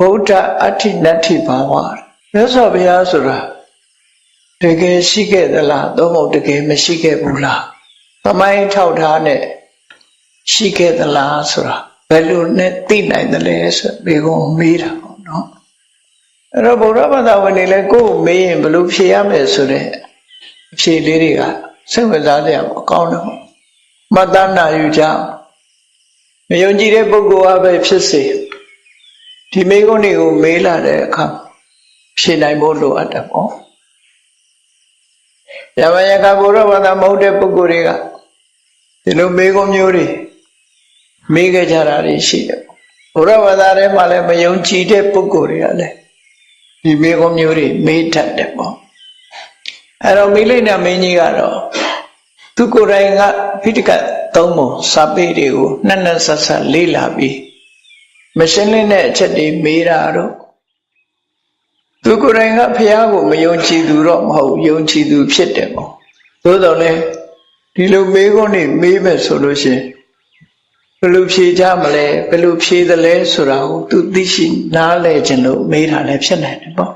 ဗုဒ္ဓအဋ္ဌိနတ္ထိဘာဝမြတ်စွာဘုရားဆိုတာတကယ်ရှိခဲ့သလားသို့မဟုတ်တကယ်မရှိခဲ့ဘူးလားသမိုင်းထောက်ထားနဲ့ရှိခဲ့သလားဆိုတာဘယ်လိုနဲ့သိနိုင်သလဲဆိုဘေကုံမေးတာပေါ့နော်အဲ့တော့ဗုဒ္ဓဘာသာဝင်တွေလည်းကိုယ်ကိုမေးရင်ဘယ်လိုဖြေရမလဲဆိုတဲ့အဖြေလေးတွေကစိတ်ဝင်စားစရာပေါ့ကောင်းတယ်ပေါ့မတ္တနာယူကြအောင်မယုံကြည်တဲ့ပုဂ္ဂိုလ်အပဲဖြစ်စေ ဒီမိကုံးတွေကိုမေးလာတဲ့အခါဖြေနိုင်ဖို့လိုအပ်တယ်ပေါ့ယမယကဘုရားဘာသာမဟုတ်တဲ့ပုဂ္ဂိုလ်တွေကဒီလိုမိကုံးမျိုးတွေမေးခဲ့ကြတာတွေရှိတယ်ဘုရားဘာသာထဲမှာလည်းမယုံကြည်တဲ့ပုဂ္ဂိုလ်တွေကလည်းဒီမိကုံးမျိုးတွေမေးတတ်တယ်ပေါ့အဲ့တော့မိလိမ့်နာမင်းကြီးကတော့သူကိုယ်တိုင်ကဖိတကသုံးပုံစာပေတွေကိုနှစ်နှစ်ဆက်ဆက်လေ့လာပြီး မရှင်းလင်းတဲ့အချက်တွေမေးတာတော့သူကိုယ်တိုင်ကဖះကိုမယုံကြည်သူတော့မဟုတ်ယုံကြည်သူဖြစ်တယ်ပေါ့သို့တော်လည်းဒီလိုမေးခွန်းတွေမေးမယ်ဆိုလို့ရှိရင်ဘယ်လိုဖြေကြမလဲဘယ်လိုဖြေသလဲဆိုတာကိုသူသိရှိနားလည်ခြင်းလို့မေးတာလည်းဖြစ်နိုင်တယ်ပေါ့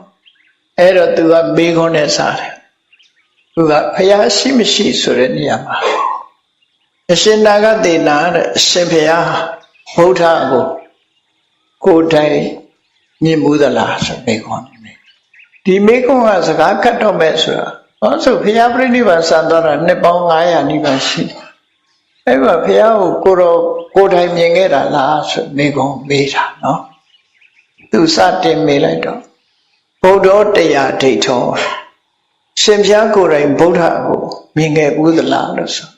အဲ့တော့သူကမေးခွန်းနဲ့စားတယ်သူကဖះရှိမရှိဆိုတဲ့နေရာမှာအရှင်နာဂတေနာတဲ့အရှင်ဖះဗုဒ္ဓကို ကိုယ်တိုင်မြင်မှုသလားဆိုမေးခွန်းနေဒီမေးခွန်းကစကားကတ်တော့မဲ့ဆိုတာဟောဆိုဖះပြိဋိဘံစံသွားတာနှစ်ပေါင်း900နိဗ္ဗာန်ရှိတယ်အဲ့မှာဖះကိုကိုတော်ကိုယ်တိုင်မြင်ခဲ့တာလားဆိုမေးခွန်းမေးတာနော်သူစတင်မေးလိုက်တော့ဗုဒ္ဓတရားဒိဋ္ဌောရှင်ဖျားကိုယ်တိုင်ဗုဒ္ဓကိုမြင်ခဲ့ဘူးသလားလို့ဆို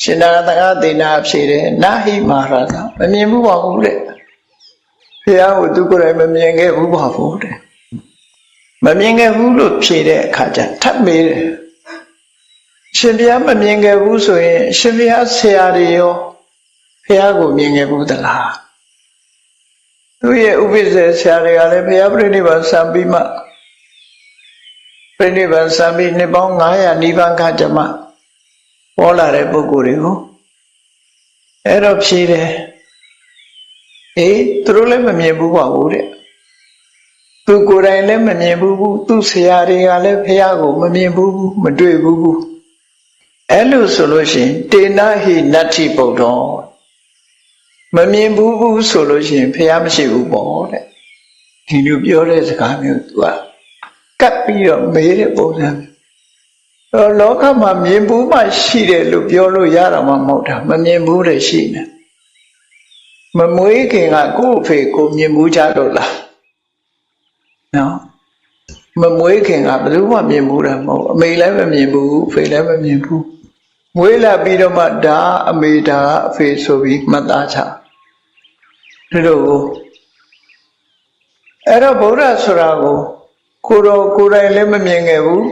ရှင်နာတကသေနာဖြေတယ်နာဟိမာရသာမမြင်ဘူးပါဘူးတဲ့ ဖျားကိုသူကိုယ်တိုင်မမြင်ခဲ့ဘူးပါဘူးတဲ့မမြင်ခဲ့ဘူးလို့ဖြေတဲ့အခါကျထပ်မေးတယ်ရှင်ဘုရားမမြင်ခဲ့ဘူးဆိုရင် ရှင်ဘုရားဆရာတွေရောဘုရားကိုမြင်ခဲ့ဘူးသလားသူရဲ့ဥပိ္ပဇေဆရာတွေကလည်းဘုရားပြိဋိဘံစံပြီးမှပြိဋိဘံစံပြီးနှစ်ပေါင်း900နိဗ္ဗာန်ခကြမှာပေါ်လာတဲ့ပုဂ္ဂိုလ်တွေကိုအဲ့တော့ဖြေတယ် အေးသူတို့လည်းမမြင်ဘူးပါဘူးတဲ့သူကိုယ်တိုင်လည်းမမြင်ဘူးဘူးသူဆရာတွေကလည်းဖះကိုမမြင်ဘူးဘူးမတွေ့ဘူးဘူးအဲ့လိုဆိုလို့ရှိရင်တေနဟိနတ္ထိပုဒ္ဓောမမြင်ဘူးဘူးဆိုလို့ရှိရင်ဖះမရှိဘူးပေါ့တဲ့ဒီလိုပြောတဲ့စကားမျိုးသူကကပ်ပြီးတော့မေးတဲ့ပုံစံတော့လောကမှာမြင်ဘူးမှရှိတယ်လို့ပြောလို့ရတာမှမဟုတ်တာမမြင်ဘူးတဲ့ရှိနေ မမွေးခင်ကကိုယ့်အဖေကိုမြင်ဘူးကြလို့လားနော်မမွေးခင်ကဘယ်သူမှမြင်ဘူးတာမဟုတ်အမေလည်းမမြင်ဘူးအဖေလည်းမမြင်ဘူးမွေးလာပြီးတော့မှဒါအမေဒါအဖေဆိုပြီးမှတ်သားချဒီလိုအဲ့တော့ဗုဒ္ဓဆိုတာကိုကိုတော်ကိုယ်တိုင်လည်းမမြင်ခဲ့ဘူး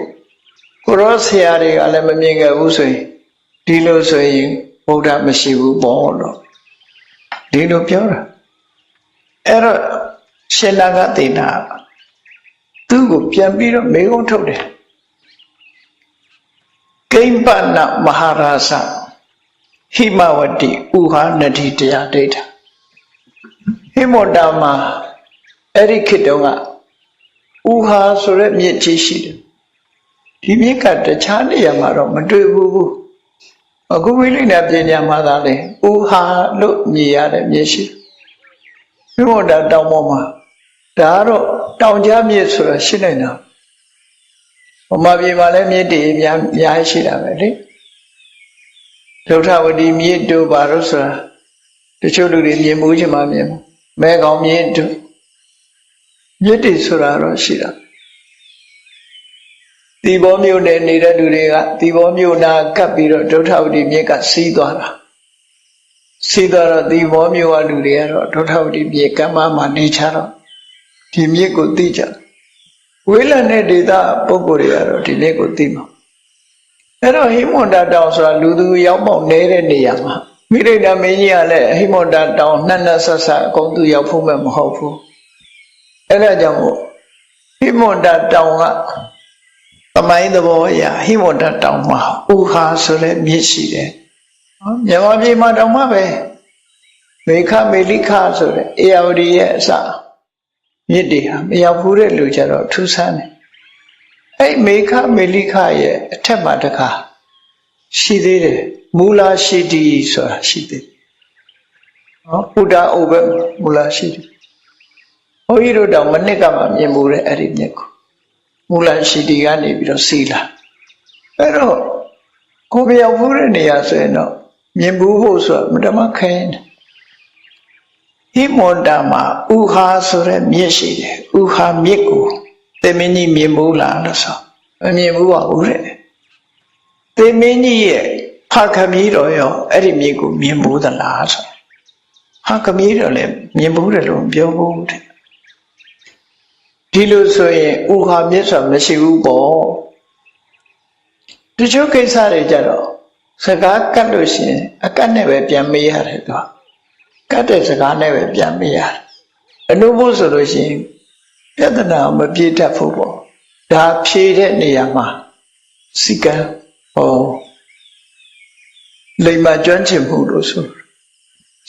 ကိုရောဆရာတွေကလည်းမမြင်ခဲ့ဘူးဆိုရင်ဒီလိုဆိုရင်ဗုဒ္ဓမရှိဘူးပေါ့လို့ ဒီလိုပြောတာအဲ့တော့ရှင်နာကသေနာသူ့ကိုပြန်ပြီးတော့မေကုံးထုတ်တယ်ကိမ္ပနမဟာရာဇဟိမဝတိဥဟာနတိတရားဒိဋ္ဌဟိမောတာမှာအဲ့ဒီခေတ်တုန်းကဥဟာဆိုတဲ့မြစ်ကြီးရှိတယ်ဒီမြစ်ကတခြားနေရာမှာတော့မတွေ့ဘူး အခုဝိလိနာပညာမှာသာလေဥဟာလို့မြည်ရတဲ့မြစ်ရှိဟိမောတာတောင်ပေါ်မှာဒါကတော့တောင်ကြားမြစ်ဆိုတာရှိနေတာဗမာပြည်မှာလည်းမြစ်တွေအများအများရှိတာပဲလေဒုထဝတီမြစ်တို့ဘာလို့ဆိုတာတချို့လူတွေမြင်မှုချင်မှမြင်မှုမဲကောင်မြစ်တို့မြစ်တွေဆိုတာတော့ရှိတာ ဒီဘောမြို့နယ်နေတဲ့လူတွေကဒီဘောမြို့နာကပ်ပြီးတော့ဒုထဝတီမြစ်ကစီးသွားတာစီးသွားတော့ဒီဘောမြို့ကလူတွေကတော့ဒုထဝတီမြစ်ကမ်းမမှာနေချတော့ဒီမြစ်ကိုသိကြဝေးလံတဲ့ဒေသပုဂ္ဂိုလ်တွေကတော့ဒီမြစ်ကိုသိမှာအဲ့တော့ဟိမွန်တာတောင်ဆိုတာလူသူရောက်ပေါက်နေတဲ့နေရာမှာမိရိဒမင်းကြီးကလည်းဟိမွန်တာတောင်နှစ်နှစ်ဆက်ဆက်အကုန်သူရောက်ဖို့မဲ့မဟုတ်ဘူးအဲ့ဒါကြောင့်မို့ဟိမွန်တာတောင်က သမိုင်းသဘောအရဟိမွန်တာတောင်မှာဥဟာဆိုတဲ့မြစ်ရှိတယ်နော်မြန်မာပြည်မှာတောင်မှပဲမေခမေလိခဆိုတဲ့အေယဝတီရဲ့အစမြစ်တွေဟာမရောက်ဘူးတဲ့လူကြတော့ထူးဆန်းတယ်အဲ့မေခမေလိခရဲ့အထက်မှာတခါရှိသေးတယ်မူလာရှိတီဆိုတာရှိသေးတယ်နော်ဘုဒ္ဓအိုဘမူလာရှိတီဘုန်းကြီးတို့တော့မနစ်ကမှမြင်မှုတဲ့အဲ့ဒီမြစ်ကို မူလာရှိတီကနေပြီးတော့စီလာအဲ့တော့ကိုယ်မရောက်ဘူးတဲ့နေရာဆိုရင်တော့မြင်ဘူးဖို့ဆိုတာမတမခိုင်းတယ်ဟိမွန်တာမှာဥဟာဆိုတဲ့မြစ်ရှိတယ်ဥဟာမြစ်ကိုသေမင်းကြီးမြင်ဘူးလားလို့ဆိုမမြင်ဘူးပါဘူးတဲ့သေမင်းကြီးရဲ့ဖခမီးတော်ရောအဲ့ဒီမြစ်ကိုမြင်ဘူးသလားဆိုဟာခမီးတော်လည်းမြင်ဘူးတယ်လို့မပြောဘူးတဲ့ ဒီလိုဆိုရင်ဥဟာမြစ်ဆိုတာမရှိဘူးပေါ့တချို့ကိစ္စတွေကြတော့စကားကတ်လို့ရှိရင်အကတ်နဲ့ပဲပြန်မေးရတယ်သူကကတ်တဲ့စကားနဲ့ပဲပြန်မေးရတယ်အနုဘုဆိုလို့ရှိရင်ပြဿနာမပြေတတ်ဘူးပေါ့ဒါဖြေတဲ့နေရာမှာစီကံဟောလိမ္မာကျွမ်းကျင်မှုလို့ဆို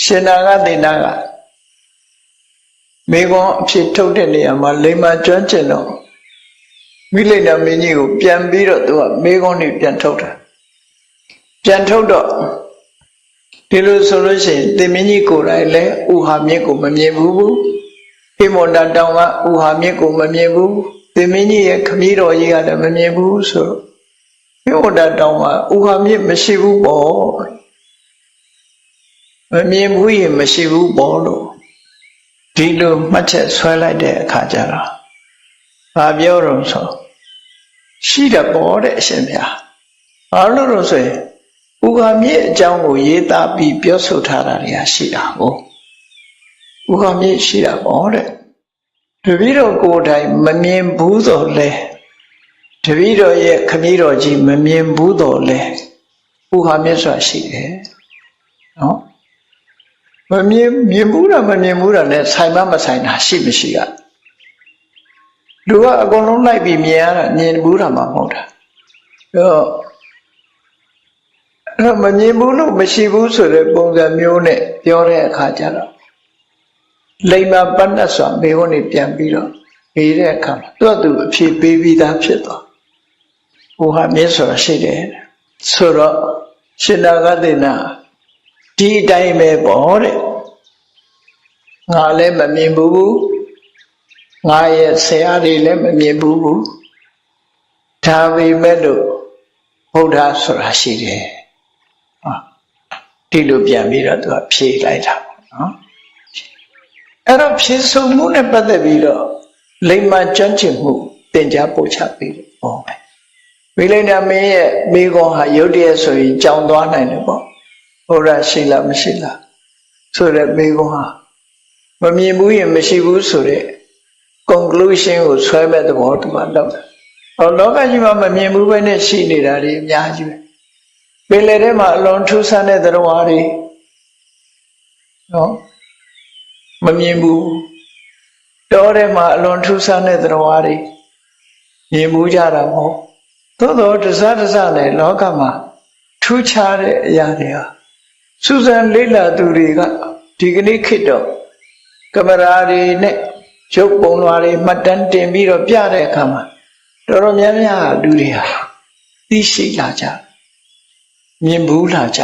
ရှင်နာကဒေနာက မိကွန်အဖြစ်ထုတ်တဲ့နေရာမှာလိမ္မာကျွမ်းကျင်တော့မိလိမ့်နာမင်းကြီးကိုပြန်ပြီးတော့သူကမိကွန်နေပြန်ထုတ်တာပြန်ထုတ်တော့ဒီလိုဆိုလို့ရှိရင်တင်မင်းကြီးကိုယ်တိုင်လည်းဥဟာမြစ်ကိုမမြင်ဘူးဟိမွန်တတောင်ကဥဟာမြစ်ကိုမမြင်ဘူးတင်မင်းကြီးရဲ့ခမည်းတော်ကြီးကလည်းမမြင်ဘူးဆိုတော့ဟိမွန်တတောင်ကဥဟာမြစ်မရှိဘူးပေါ့မမြင်ဘူးရင်မရှိဘူးပေါ့လို့ ဒီလိုမှတ်ချက်ဆွဲလိုက်တဲ့အခါကျတော့ဘာပြောတော့ဆိုရှိတယ်ပေါ့တဲ့အရှင်ဗျာဘာလို့လို့ဆိုရင်ဥက္ကမြစ်အကြောင်းကိုရေးသားပြီးပြောဆိုထားတာတွေကရှိတာကိုဥက္ကမြစ်ရှိတာပေါ့တဲ့တပည့်တော်ကိုယ်တိုင်မမြင်ဘူးတော့လဲတပည့်တော်ရဲ့ခမည်းတော်ကြီးမမြင်ဘူးတော့လဲဥက္ကမြစ်ဆိုတာရှိတယ်နော် မမြင်မြင်ဘူးတာမမြင်ဘူးတာနဲ့ဆိုင်မမဆိုင်တာရှိမရှိကလူကအကုန်လုံးလိုက်ပြီးမြင်ရတာမြင်ဘူးတာမှမဟုတ်တာအဲ့တော့အဲ့တော့မမြင်ဘူးလို့မရှိဘူးဆိုတဲ့ပုံစံမျိုးနဲ့ပြောတဲ့အခါကျတော့လိမ္မာပတ်သက်စွာမေဝနေပြန်ပြီးတော့ပြီးတဲ့အခါမှာသူ့အတူအဖြစ်ပေးပြီးသားဖြစ်သွားဟိုဟာမြစ်ဆိုတာရှိတယ်ဆိုတော့ရှင်နာဂတိနာ ဒီအတိုင်းပဲပေါ့တဲ့ငါလည်းမမြင်ဘူးငါရဲ့ဆရာတွေလည်းမမြင်ဘူးဒါပေမဲ့လို့ဘုရားဆိုတာရှိတယ်ဟာဒီလိုပြန်ပြီးတော့သူကဖြေလိုက်တာပေါ့နော်အဲ့တော့ဖြေဆုံမှုနဲ့ပတ်သက်ပြီးတော့လိမ္မာကျွမ်းကျင်မှုသင်ကြားပို့ချပေးတယ်ပေါ့မိလိန်နာမင်းရဲ့မိကောဟာရုတ်တရက်ဆိုရင်ကြောင်သွားနိုင်တယ်ပေါ့ ဘုရားရှိလားမရှိလားဆိုတဲ့မိကောဟာမမြင်ဘူးရင်မရှိဘူးဆိုတဲ့ conclusion ကိုဆွဲမဲ့သဘောတူမှတော့တယ်။ဟောလောကကြီးမှာမမြင်ဘူးပဲနဲ့ရှိနေတာတွေအများကြီးပဲ။ပင်လယ်ထဲမှာအလွန်ထူးဆန်းတဲ့သတ္တဝါတွေနော်မမြင်ဘူး။တောထဲမှာအလွန်ထူးဆန်းတဲ့သတ္တဝါတွေမြင်မှုကြတာမဟုတ်။သို့သောတစားတစားနဲ့လောကမှာထူးခြားတဲ့အရာတွေဟာ စူးစမ်းလေ့လာသူတွေကဒီကနေ့ခေတ်တော့ကင်မရာတွေနဲ့ရုပ်ပုံလွှာတွေမှတ်တမ်းတင်ပြီးတော့ပြတဲ့အခါမှာတော်တော်များများလူတွေဟာသိရှိလာကြမြင်ဘူးလာကြ